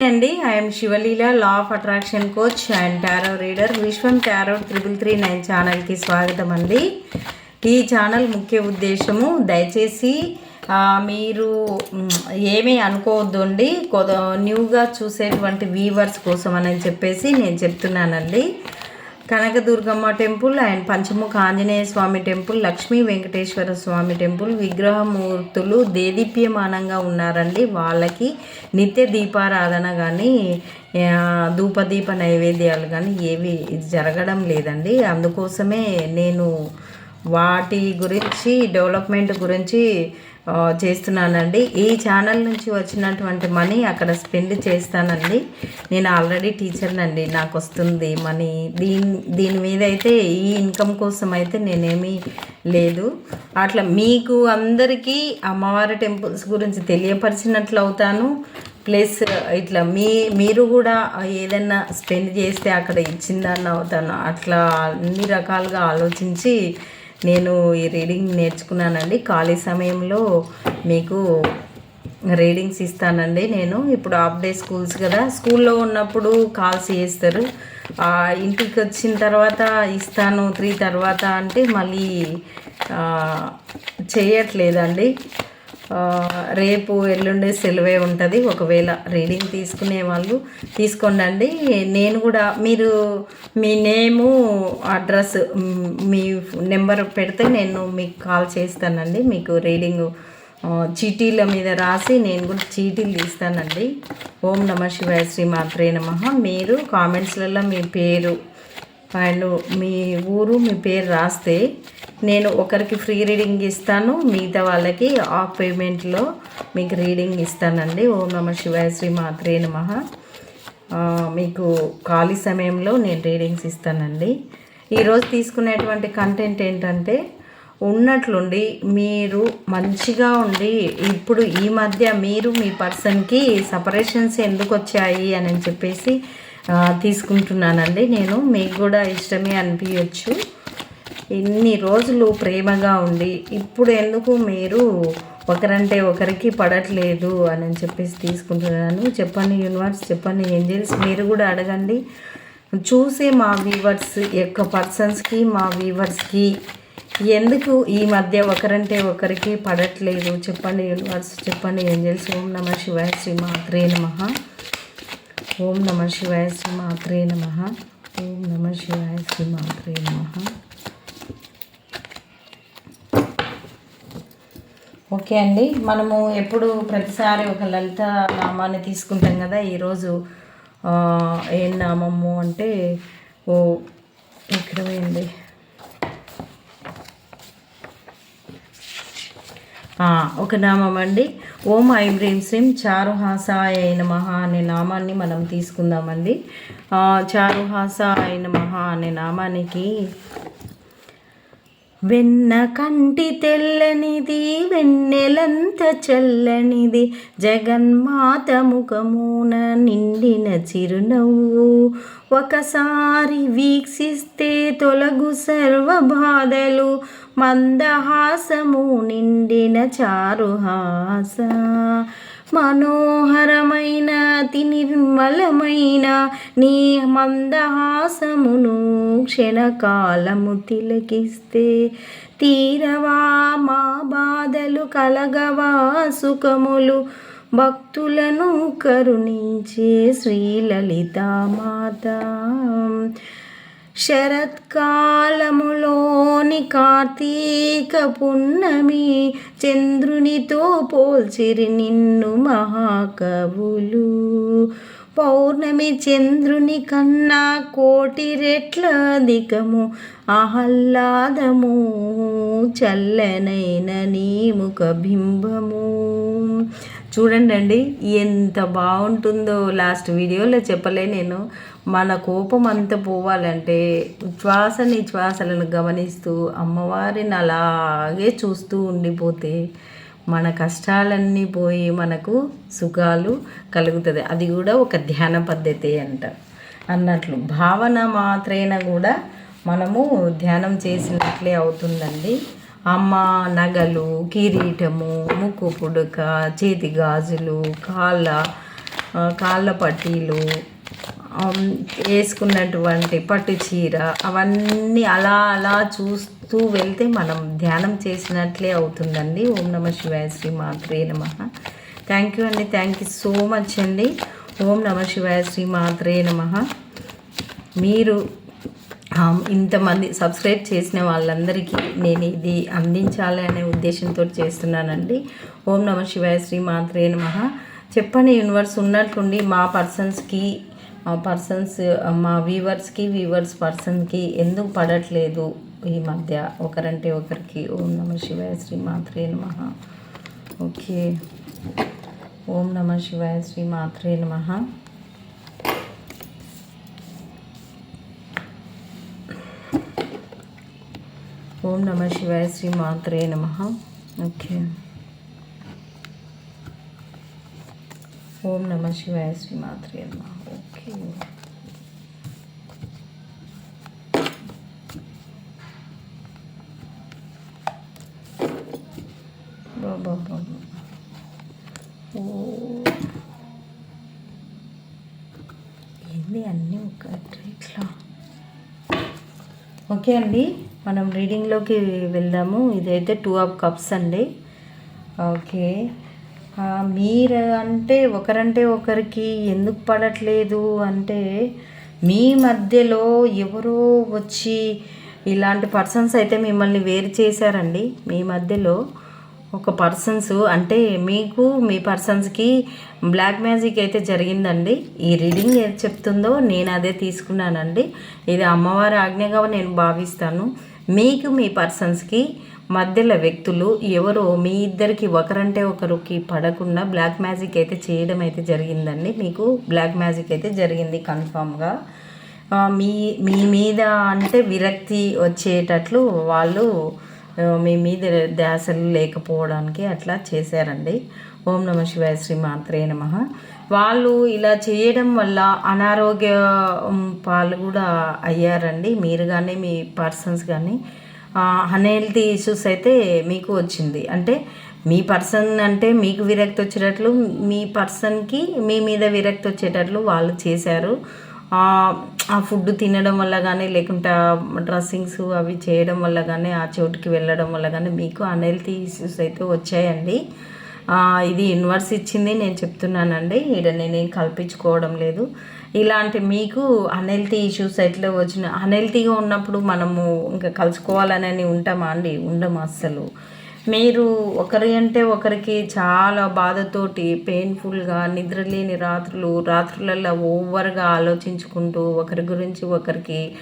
అండి I'm Sivaleela law of attraction coach and tarot reader Vishwam tarot triple three nine ఛానల్కి స్వాగతం అండి ఈ ఛానల్ ముఖ్య ఉద్దేశము దయచేసి మీరు ఏమీ అనుకోవద్దు అండి న్యూగా చూసేటువంటి వీవర్స్ కోసం అని చెప్పేసి నేను చెప్తున్నానండి. Kanakadurgamma temple and Panchamukha Anjaneya Swamy temple Lakshmi Venkateswara Swamy temple విగ్రహమూర్తులు దేదీప్యమానంగా ఉన్నారండి. వాళ్ళకి నిత్య దీపారాధన కానీ ధూపదీప నైవేద్యాలు కానీ ఏవి జరగడం లేదండి. అందుకోసమే నేను వాటి గురించి డెవలప్మెంట్ గురించి చేస్తున్నానండి. ఈ ఛానల్ నుంచి వచ్చినటువంటి మనీ అక్కడ స్పెండ్ చేస్తానండి. నేను ఆల్రెడీ టీచర్నండి. నాకు వస్తుంది మనీ. దీని దీని మీద అయితే ఈ ఇన్కమ్ కోసం అయితే నేనేమీ లేదు. అట్లా మీకు అందరికీ అమ్మవారి టెంపుల్స్ గురించి తెలియపరిచినట్లు అవుతాను ప్లస్ ఇట్లా మీ మీరు కూడా ఏదైనా స్పెండ్ చేస్తే అక్కడ ఇచ్చిందాన్ని అవుతాను. అట్లా అన్ని రకాలుగా ఆలోచించి నేను ఈ రీడింగ్ నేర్చుకున్నానండి. ఖాళీ సమయంలో మీకు రీడింగ్స్ ఇస్తానండి నేను. ఇప్పుడు హాఫ్ డే స్కూల్స్ కదా. స్కూల్లో ఉన్నప్పుడు కాల్స్ చేస్తారు. ఇంటికి వచ్చిన తర్వాత ఇస్తాను త్రీ తర్వాత అంటే మళ్ళీ చేయట్లేదండి. రేపు ఎల్లుండి సెలవే ఉంటుంది. ఒకవేళ రీడింగ్ తీసుకునే వాళ్ళు తీసుకోండి నేను కూడా మీరు మీ నేము అడ్రస్ మీ నెంబర్ పెడితే నేను మీకు కాల్ చేస్తానండి. మీకు రీడింగ్ చీటీల మీద రాసి నేను కూడా చీటీలు తీస్తానండి. ఓం నమ శివాయ శ్రీ మాత్రే నమ. మీరు కామెంట్స్లలో మీ పేరు అండ్ మీ ఊరు మీ పేరు రాస్తే నేను ఒకరికి ఫ్రీ రీడింగ్ ఇస్తాను. మిగతా వాళ్ళకి ఆఫ్ పేమెంట్లో మీకు రీడింగ్ ఇస్తానండి. ఓం నమ శివాయ శ్రీ మాత్రే నమ. మీకు ఖాళీ సమయంలో నేను రీడింగ్స్ ఇస్తానండి. ఈరోజు తీసుకునేటువంటి కంటెంట్ ఏంటంటే ఉన్నట్లుండి మీరు మంచిగా ఉండి ఇప్పుడు ఈ మధ్య మీరు మీ పర్సన్కి సపరేషన్స్ ఎందుకు వచ్చాయి అని చెప్పేసి తీసుకుంటున్నానండి. నేను మీకు కూడా ఇష్టమే అనిపించచ్చు ఇన్ని రోజులు ప్రేమగా ఉండి ఇప్పుడు ఎందుకు మీరు ఒకరంటే ఒకరికి పడట్లేదు అని చెప్పేసి తీసుకుంటున్నాను. చెప్పండి యూనివర్స్ చెప్పండి ఏంజల్స్ మీరు కూడా అడగండి. చూసే మా వీవర్స్ యొక్క పర్సన్స్కి మా వీవర్స్కి ఎందుకు ఈ మధ్య ఒకరంటే ఒకరికి పడట్లేదు? చెప్పండి యూనివర్స్ చెప్పండి ఏంజల్స్. ఓం నమ శివాయ శ్రీ మాత్రే నమ. ఓం నమ శివాయ శ్రీ మాత్రే నమ. ఓం నమ శివాయ శ్రీ మాత్రే నమ. ఓకే అండి మనము ఎప్పుడు ప్రతిసారి ఒక లలిత నామాన్ని తీసుకుంటాం కదా ఈరోజు ఏం నామము అంటే ఓ ఇక్కడ పోయింది? ఒక నామం అండి ఓం ఐం హ్రీం శ్రీం చారుహాసాయ నమః అనే నామాన్ని మనం తీసుకుందామండి. చారుహాస చారుహాసాయ నమః అనే నామానికి వెన్న కంటి తెల్లనిది వెన్నెలంత చల్లనిది జగన్మాత ముఖమున నిండిన చిరునవ్వు. ఒకసారి వీక్షిస్తే తొలగు సర్వ బాధలు మందహాసము నిండిన చారుహాస. మనోహరమైన అతి నిర్మలమైన నీ మందహాసమును క్షణకాలము తిలకిస్తే తీరవా మా బాధలు కలగవా సుఖములు భక్తులను కరుణించే శ్రీలలితామాత. శరత్కాలములోని కార్తీక పున్నమి చంద్రునితో పోల్చిరి నిన్ను మహాకవులు. పౌర్ణమి చంద్రుని కన్నా కోటి రెట్ల అధికము ఆహ్లాదము చల్లనైన నీ ముఖ బింబము చూడండి అండి ఎంత బాగుంటుందో లాస్ట్ వీడియోలో చెప్పలే నేను. మన కోపం అంతా పోవాలంటే శ్వాస నిశ్వాసలను గమనిస్తూ అమ్మవారిని అలాగే చూస్తూ ఉండిపోతే మన కష్టాలన్నీ పోయి మనకు సుఖాలు కలుగుతుంది. అది కూడా ఒక ధ్యాన పద్ధతి అంట. అన్నట్లు భావన మాత్రేన కూడా మనము ధ్యానం చేసినట్లే అవుతుందండి. అమ్మ నగలు కిరీటము ముక్కు పుడక చేతి గాజులు కాళ్ళ కాళ్ళ పట్టీలు వేసుకున్నటువంటి పట్టు చీర అవన్నీ అలా అలా చూస్తూ వెళ్తే మనం ధ్యానం చేసినట్లే అవుతుందండి. ఓం నమ శివాయ శ్రీ మాత్రే నమ. థ్యాంక్ యూ అండి. థ్యాంక్ యూ సో మచ్ అండి. ఓం నమ శివాయ శ్రీ మాత్రే నమ. మీరు ఇంతమంది సబ్స్క్రైబ్ చేసిన వాళ్ళందరికీ నేను ఇది అందించాలి అనే ఉద్దేశంతో చేస్తున్నానండి. ఓం నమ శివాయ శ్రీ మాత్రే నమ. చెప్పని యూనివర్స్ ఉన్నట్టుండి మా పర్సన్స్కి మా పర్సన్స్ మా వీవర్స్కి వీవర్స్ పర్సన్కి ఎందుకు పడట్లేదు ఈ మధ్య? ఒకరంటే ఒకరికి ఓం నమ శివాయ శ్రీ మాత్రే నమ. ఓకే. ఓం నమ శివాయ శ్రీ మాత్రే నమ. ఓం నమ శివాయ శ్రీ మాత్రే నమ. ఓకే. ఓం నమ శివాయ శ్రీ మాత్రే నమ. ఓకే. బాబా బాబా ఓ. ఏంది అన్నీ ఒక ఇట్లా ఓకే అండి. మనం రీడింగ్లోకి వెళ్దాము. ఇదైతే టూ ఆఫ్ కప్స్ అండి. ఓకే. మీరు అంటే ఒకరంటే ఒకరికి ఎందుకు పడట్లేదు అంటే మీ మధ్యలో ఎవరో వచ్చి ఇలాంటి పర్సన్స్ అయితే మిమ్మల్ని వేరు చేశారండి. మీ మధ్యలో ఒక పర్సన్స్ అంటే మీకు మీ పర్సన్స్కి బ్లాక్ మ్యాజిక్ అయితే జరిగిందండి. ఈ రీడింగ్ ఏది చెప్తుందో నేను అదే తీసుకున్నానండి. ఇది అమ్మవారి ఆజ్ఞగా నేను భావిస్తాను. మీకు మీ పర్సన్స్కి మధ్యలో వ్యక్తులు ఎవరో మీ ఇద్దరికి ఒకరంటే ఒకరికి పడకుండా బ్లాక్ మ్యాజిక్ అయితే చేయడం అయితే జరిగిందండి. మీకు బ్లాక్ మ్యాజిక్ అయితే జరిగింది కన్ఫామ్గా మీ మీ మీద అంటే విరక్తి వచ్చేటట్లు వాళ్ళు మీ మీద ధ్యాసలు లేకపోవడానికి అట్లా చేశారండి. ఓం నమ శివాయ శ్రీ మాత్రే నమ. వాళ్ళు ఇలా చేయడం వల్ల అనారోగ్య పాలు కూడా అయ్యారండి. మీరు కానీ మీ పర్సన్స్ కానీ అన్హెల్తీ ఇష్యూస్ అయితే మీకు వచ్చింది. అంటే మీ పర్సన్ అంటే మీకు విరక్తి వచ్చేటట్లు మీ పర్సన్కి మీ మీద విరక్తి వచ్చేటట్లు వాళ్ళు చేశారు. ఆ ఫుడ్ తినడం వల్ల కానీ లేకుంటే డ్రెస్సింగ్స్ అవి చేయడం వల్ల కానీ ఆ చోటుకి వెళ్ళడం వల్ల కానీ మీకు అన్హెల్తీ ఇష్యూస్ అయితే వచ్చాయండి. ఇది ఇన్వర్స్ ఇచ్చింది నేను చెప్తున్నానండి. ఇక్కడ నేనేం కల్పించుకోవడం లేదు. ఇలాంటి మీకు అన్హెల్తీ ఇష్యూస్ ఎట్లా వచ్చిన అన్హెల్తీగా ఉన్నప్పుడు మనము ఇంకా కలుసుకోవాలని ఉంటామా అండి? ఉండము అస్సలు. మీరు ఒకరి అంటే ఒకరికి చాలా బాధతోటి పెయిన్ఫుల్గా నిద్రలేని రాత్రులు రాత్రులలో ఓవర్గా ఆలోచించుకుంటూ ఒకరి గురించి ఒకరికి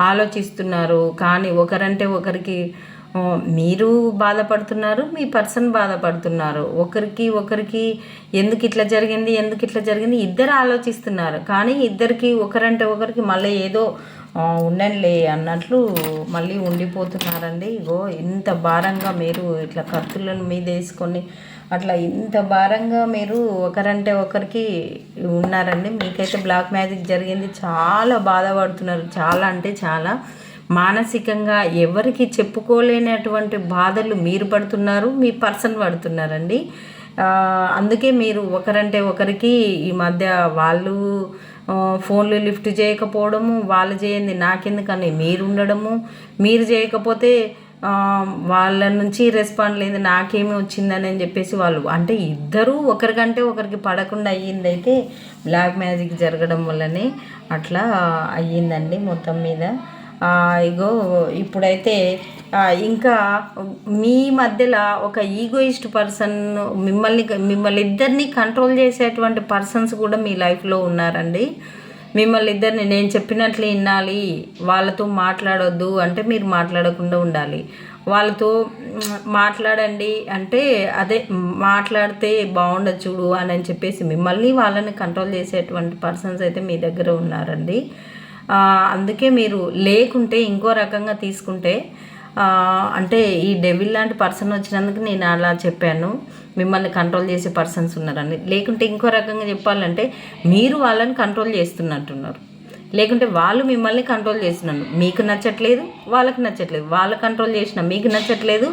ఆలోచిస్తున్నారు. కానీ ఒకరంటే ఒకరికి మీరు బాధపడుతున్నారు మీ పర్సన్ బాధపడుతున్నారు. ఒకరికి ఒకరికి ఎందుకు ఇట్లా జరిగింది ఎందుకు ఇట్లా జరిగింది ఇద్దరు ఆలోచిస్తున్నారు. కానీ ఇద్దరికి ఒకరంటే ఒకరికి మళ్ళీ ఏదో ఆ, ఉండండిలే అన్నట్లు మళ్ళీ ఉండిపోతున్నారండి. ఇగో ఇంత భారంగా మీరు ఇట్లా కత్తులను మీద వేసుకొని అట్లా ఇంత భారంగా మీరు ఒకరంటే ఒకరికి ఉన్నారండి. మీకైతే బ్లాక్ మ్యాజిక్ జరిగింది. చాలా బాధపడుతున్నారు. చాలా అంటే చాలా. మానసికంగా ఎవరికి చెప్పుకోలేనటువంటి బాధలు మీరు పడుతున్నారు మీ పర్సన్ పడుతున్నారండి. అందుకే మీరు ఒకరంటే ఒకరికి ఈ మధ్య వాళ్ళు ఫోన్లు లిఫ్ట్ చేయకపోవడము వాళ్ళు చేయండి నాకెందుకని మీరు ఉండడము మీరు చేయకపోతే వాళ్ళ నుంచి రెస్పాండ్ లేదు నాకేమి వచ్చిందని అని చెప్పేసి వాళ్ళు అంటే ఇద్దరూ ఒకరికంటే ఒకరికి పడకుండా అయ్యిందైతే బ్లాక్ మ్యాజిక్ జరగడం వల్లనే అట్లా అయ్యిందండి మొత్తం మీద. ఇగో ఇప్పుడైతే ఇంకా మీ మధ్యలో ఒక ఈగోయిస్ట్ పర్సన్ మిమ్మల్ని మిమ్మల్ని ఇద్దరిని కంట్రోల్ చేసేటువంటి పర్సన్స్ కూడా మీ లైఫ్లో ఉన్నారండి. మిమ్మల్ని ఇద్దరిని నేను చెప్పినట్లు వినాలి వాళ్ళతో మాట్లాడొద్దు అంటే మీరు మాట్లాడకుండా ఉండాలి. వాళ్ళతో మాట్లాడండి అంటే అదే మాట్లాడితే బాగుండదు చూడు అని చెప్పేసి మిమ్మల్ని వాళ్ళని కంట్రోల్ చేసేటువంటి పర్సన్స్ అయితే మీ దగ్గర ఉన్నారండి. అందుకే మీరు లేకుంటే ఇంకో రకంగా తీసుకుంటే అంటే ఈ డెవిల్ లాంటి పర్సన్ వచ్చినందుకు నేను అలా చెప్పాను. మిమ్మల్ని కంట్రోల్ చేసే పర్సన్స్ ఉన్నారని. లేకుంటే ఇంకో రకంగా చెప్పాలంటే మీరు వాళ్ళని కంట్రోల్ చేస్తున్నట్టున్నారు. లేకుంటే వాళ్ళు మిమ్మల్ని కంట్రోల్ చేస్తున్నారు. మీకు నచ్చట్లేదు వాళ్ళకి నచ్చట్లేదు. వాళ్ళు కంట్రోల్ చేసిన మీకు నచ్చట్లేదు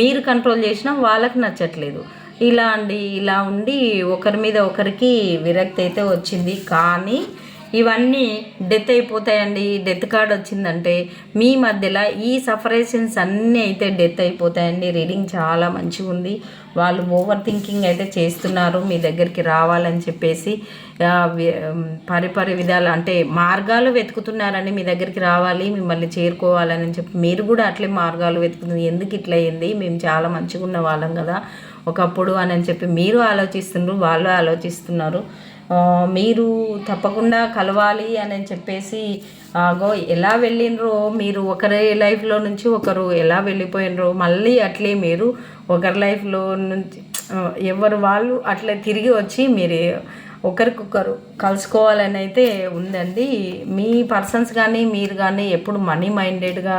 మీరు కంట్రోల్ చేసిన వాళ్ళకి నచ్చట్లేదు. ఇలా అండి ఇలా ఉండి ఒకరి మీద ఒకరికి విరక్తి అయితే వచ్చింది. కానీ ఇవన్నీ డెత్ అయిపోతాయండి. డెత్ కార్డ్ వచ్చిందంటే మీ మధ్యలో ఈ సఫరేషన్స్ అన్నీ అయితే డెత్ అయిపోతాయండి. రీడింగ్ చాలా మంచిగా ఉంది. వాళ్ళు ఓవర్ థింకింగ్ అయితే చేస్తున్నారు. మీ దగ్గరికి రావాలని చెప్పేసి పరిపరి విధాలు అంటే మార్గాలు వెతుకుతున్నారని మీ దగ్గరికి రావాలి మిమ్మల్ని చేరుకోవాలని చెప్పి మీరు కూడా అట్లే మార్గాలు వెతుకుతుంది ఎందుకు ఇట్లా అయింది? మేము చాలా మంచిగా ఉన్న వాళ్ళం కదా. ఒకప్పుడు అని చెప్పి మీరు ఆలోచిస్తున్నారు వాళ్ళు ఆలోచిస్తున్నారు. మీరు తప్పకుండా కలవాలి అని చెప్పేసి ఆగో ఎలా వెళ్ళినరో మీరు ఒకరి లైఫ్లో నుంచి ఒకరు ఎలా వెళ్ళిపోయినరో మళ్ళీ అట్లే మీరు ఒకరి లైఫ్లో నుంచి ఎవరు వాళ్ళు అట్లా తిరిగి వచ్చి మీరు ఒకరికొకరు కలుసుకోవాలని అయితే ఉందండి. మీ పర్సన్స్ కానీ మీరు కానీ ఎప్పుడు మనీ మైండెడ్గా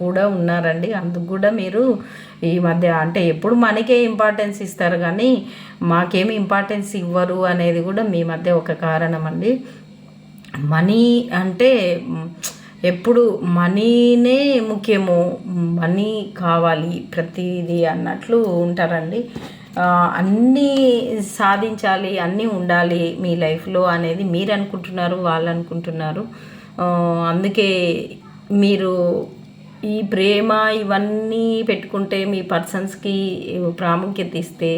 కూడా ఉన్నారండి. అందుకు కూడా మీరు ఈ మధ్య అంటే ఎప్పుడు మనకే ఇంపార్టెన్స్ ఇస్తారు కానీ మాకేమి ఇంపార్టెన్స్ ఇవ్వరు అనేది కూడా మీ మధ్య ఒక కారణం అండి మనీ అంటే ఎప్పుడు మనీనే ముఖ్యము. మనీ కావాలి ప్రతిదీ అన్నట్లు ఉంటారండి. అన్నీ సాధించాలి అన్నీ ఉండాలి మీ లైఫ్లో అనేది మీరు అనుకుంటున్నారు వాళ్ళు అనుకుంటున్నారు. అందుకే మీరు ఈ ప్రేమ ఇవన్నీ పెట్టుకుంటే మీ పర్సన్స్కి ప్రాముఖ్యత ఇస్తే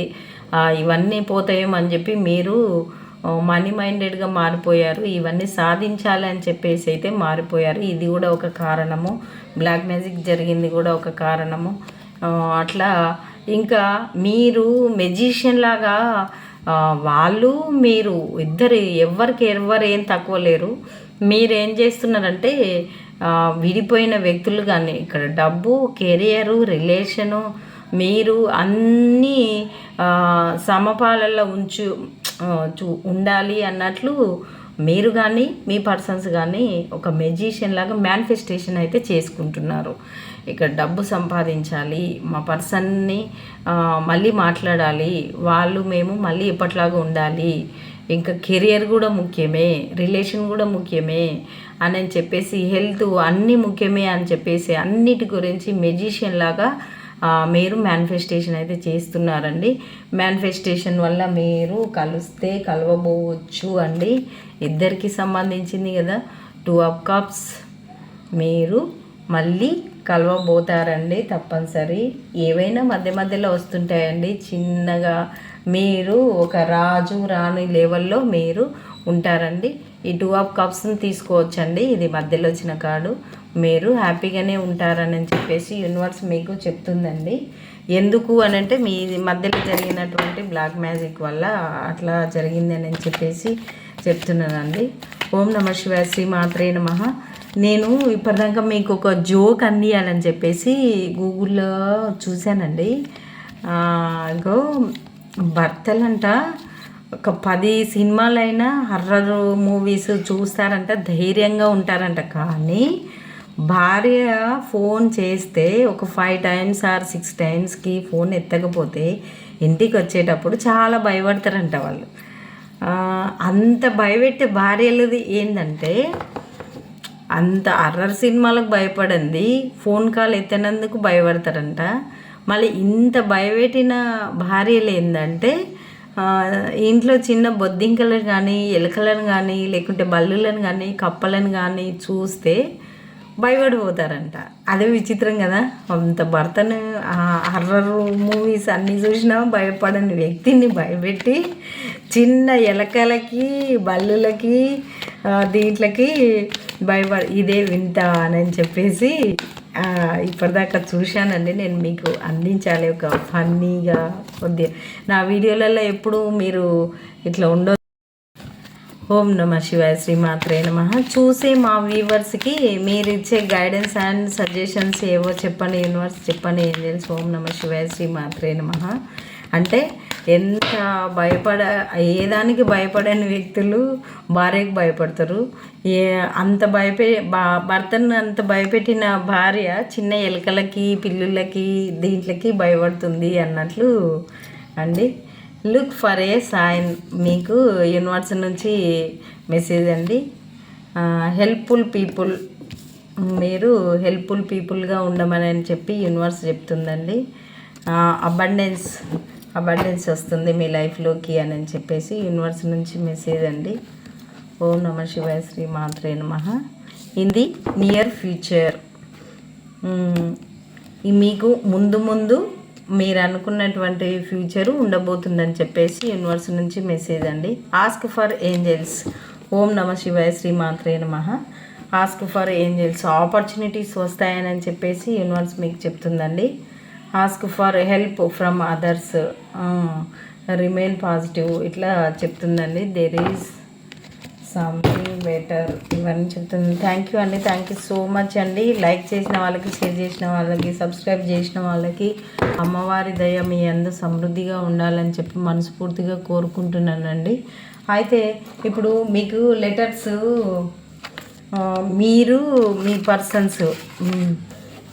ఇవన్నీ పోతాయేమో అని చెప్పి మీరు మనీ మైండెడ్గా మారిపోయారు. ఇవన్నీ సాధించాలి అని చెప్పేసి అయితే మారిపోయారు. ఇది కూడా ఒక కారణము. బ్లాక్ మ్యాజిక్ జరిగింది కూడా ఒక కారణము. అట్లా ఇంకా మీరు మెజిషియన్ లాగా వాళ్ళు మీరు ఇద్దరు ఎవరికి ఎవరు ఏం తక్కువ లేరు. మీరు ఏం చేస్తున్నారంటే విడిపోయిన వ్యక్తులు కానీ ఇక్కడ డబ్బు కెరియరు రిలేషను మీరు అన్నీ సమపాలలో ఉంచు చూ ఉండాలి అన్నట్లు మీరు కానీ మీ పర్సన్స్ కానీ ఒక మెజిషియన్ లాగా మేనిఫెస్టేషన్ అయితే చేసుకుంటున్నారు. ఇక్కడ డబ్బు సంపాదించాలి మా పర్సన్ని మళ్ళీ మాట్లాడాలి వాళ్ళు మేము మళ్ళీ ఎప్పట్లాగా ఉండాలి. ఇంకా కెరియర్ కూడా ముఖ్యమే రిలేషన్ కూడా ముఖ్యమే అని చెప్పేసి హెల్త్ అన్నీ ముఖ్యమే అని చెప్పేసి అన్నిటి గురించి మెజిషియన్ లాగా మీరు మేనిఫెస్టేషన్ అయితే చేస్తున్నారండి. మేనిఫెస్టేషన్ వల్ల మీరు కలిస్తే కలవబోవచ్చు అండి. ఇద్దరికి సంబంధించింది కదా టూ అప్ కప్స్ మీరు మళ్ళీ కలవబోతారండి తప్పనిసరి. ఏవైనా మధ్య మధ్యలో వస్తుంటాయండి. చిన్నగా మీరు ఒక రాజు రాణి లెవెల్లో మీరు ఉంటారండి. ఈ టూ ఆఫ్ కప్స్ని తీసుకోవచ్చండి. ఇది మధ్యలో వచ్చిన కార్డు. మీరు హ్యాపీగానే ఉంటారని చెప్పేసి యూనివర్స్ మీకు చెప్తుందండి. ఎందుకు అని అంటే మీ మధ్యలో జరిగినటువంటి బ్లాక్ మ్యాజిక్ వల్ల అట్లా జరిగిందని చెప్పేసి చెప్తున్నానండి. ఓం నమ శివాయ శ్రీ మాత్రే నమ. నేను ఇప్పటిదాకా మీకు ఒక జోక్ అందియాలని చెప్పేసి గూగుల్లో చూశానండి. ఇంకో భర్తలంట ఒక పది సినిమాలైనా హర్రర్ మూవీస్ చూస్తారంట ధైర్యంగా ఉంటారంట. కానీ భార్య ఫోన్ చేస్తే ఒక ఫైవ్ టైమ్స్ ఆర్ సిక్స్ టైమ్స్కి ఫోన్ ఎత్తకపోతే ఇంటికి వచ్చేటప్పుడు చాలా భయపడతారంట వాళ్ళు. అంత భయపెట్టే భార్యలది ఏంటంటే అంత అర్రర్ సినిమాలకు భయపడింది ఫోన్ కాల్ ఎత్తినందుకు భయపడతారంట. మళ్ళీ ఇంత భయపెట్టిన భార్యలు ఏంటంటే ఇంట్లో చిన్న బొద్దింకలను కానీ ఎలుకలను కానీ లేకుంటే బల్లులను కానీ కప్పలను కానీ చూస్తే భయపడిపోతారంట. అదే విచిత్రం కదా. అంత భర్తను హర్రర్ మూవీస్ అన్నీ చూసినా భయపడని వ్యక్తిని భయపెట్టి చిన్న ఎలకలకి బల్లులకి ఆ, దీంట్లకి భయపడ ఇదే వింత అని చెప్పేసి ఇప్పటిదాకా చూశానండి. నేను మీకు అందించాలి ఒక ఫన్నీగా కొద్దిగా నా వీడియోలలో ఎప్పుడు మీరు ఇట్లా ఉండదు ఓం నమ శివాయ శ్రీమాత్రే నమ. చూసే మా వ్యూవర్స్కి మీరు ఇచ్చే గైడెన్స్ అండ్ సజెషన్స్ ఏవో చెప్పండి యూనివర్స్ చెప్పండి ఏం ఓం నమ శివాయ శ్రీమాత్రే నమ. అంటే ఎంత భయపడ ఏ దానికి భయపడని వ్యక్తులు భార్యకు భయపడతారు. ఏ అంత భయపె బా- భర్తను అంత భయపెట్టిన భార్య చిన్న ఎలుకలకి పిల్లులకి దీంట్లకి భయపడుతుంది అన్నట్లు అండి. లుక్ ఫర్ ఏ సాయిన్ మీకు యూనివర్స్ నుంచి మెసేజ్ అండి. హెల్ప్ఫుల్ పీపుల్ మీరు హెల్ప్ఫుల్ పీపుల్గా ఉండమని చెప్పి యూనివర్స్ చెప్తుందండి. అబండెన్స్ అబండెన్స్ వస్తుంది మీ లైఫ్లోకి అని చెప్పేసి యూనివర్స్ నుంచి మెసేజ్ అండి. ఓం నమ శివాయ శ్రీ మాత్రే నమ. ఇన్ ది నియర్ ఫ్యూచర్ మీకు ముందు ముందు మీరు అనుకున్నటువంటి ఫ్యూచర్ ఉండబోతుందని చెప్పేసి యూనివర్స్ నుంచి మెసేజ్ అండి. ఆస్క్ ఫర్ ఏంజల్స్ ఓం నమ శివాయ శ్రీ మాత్రే నమ. ఆస్క్ ఫర్ ఏంజల్స్ ఆపర్చునిటీస్ వస్తాయని చెప్పేసి యూనివర్స్ మీకు చెప్తుందండి. Ask for help from others remain positive ఇట్లా చెప్తుందండి. దేర్ ఈజ్ సంథింగ్ బెటర్ ఇవన్నీ చెప్తుంది. థ్యాంక్ యూ అండి. థ్యాంక్ యూ సో మచ్ అండి. లైక్ చేసిన వాళ్ళకి షేర్ చేసిన వాళ్ళకి సబ్స్క్రైబ్ చేసిన వాళ్ళకి అమ్మవారి దయ మీ అందు సమృద్ధిగా ఉండాలని చెప్పి మనస్ఫూర్తిగా కోరుకుంటున్నానండి. అయితే ఇప్పుడు మీకు లెటర్స్ మీరు మీ పర్సన్స్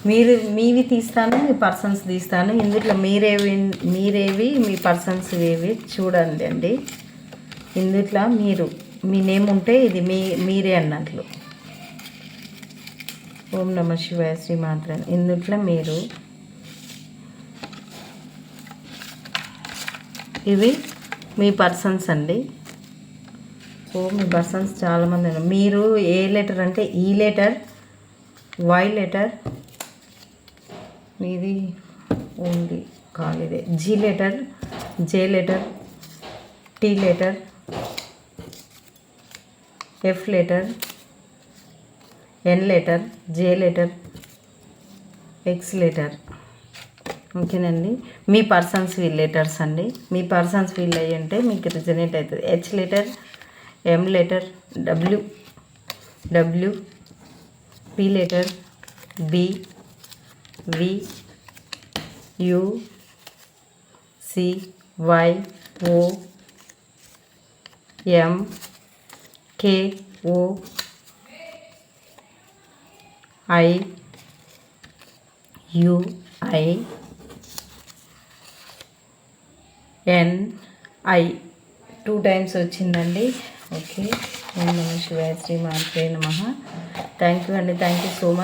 మీరు మీవి తీస్తాను మీ పర్సన్స్ తీస్తాను. ఇందులో మీరేవి మీరేవి మీ పర్సన్స్ ఏవి చూడండి అండి. ఇందుట్లో మీరు మీ నేమ్ ఉంటే ఇది మీ మీరే అన్నట్లు. ఓం నమ శివాయ శ్రీ మాత్రం ఇందుట్లో మీరు ఇవి మీ పర్సన్స్ అండి. ఓ మీ పర్సన్స్ చాలామంది మీరు ఏ లెటర్ అంటే ఈ లెటర్ వై లెటర్ ఇది only కాలిదే. G letter J letter T letter F letter N letter J letter X letter ఓకేనండి? మీ పర్సన్స్ వీల్ లెటర్స్ అండి. మీ పర్సన్స్ వీల్ అయ్యి ఉంటే మీకు రిజనేట్ అవుతుంది. H letter M letter W W P letter B V U C Y O M K O I U I N I two times వచ్చిందండి. Okay ఓం నమ శివాయ శ్రీ మాత్రే నమ. థ్యాంక్ యూ అండి. Thank you so much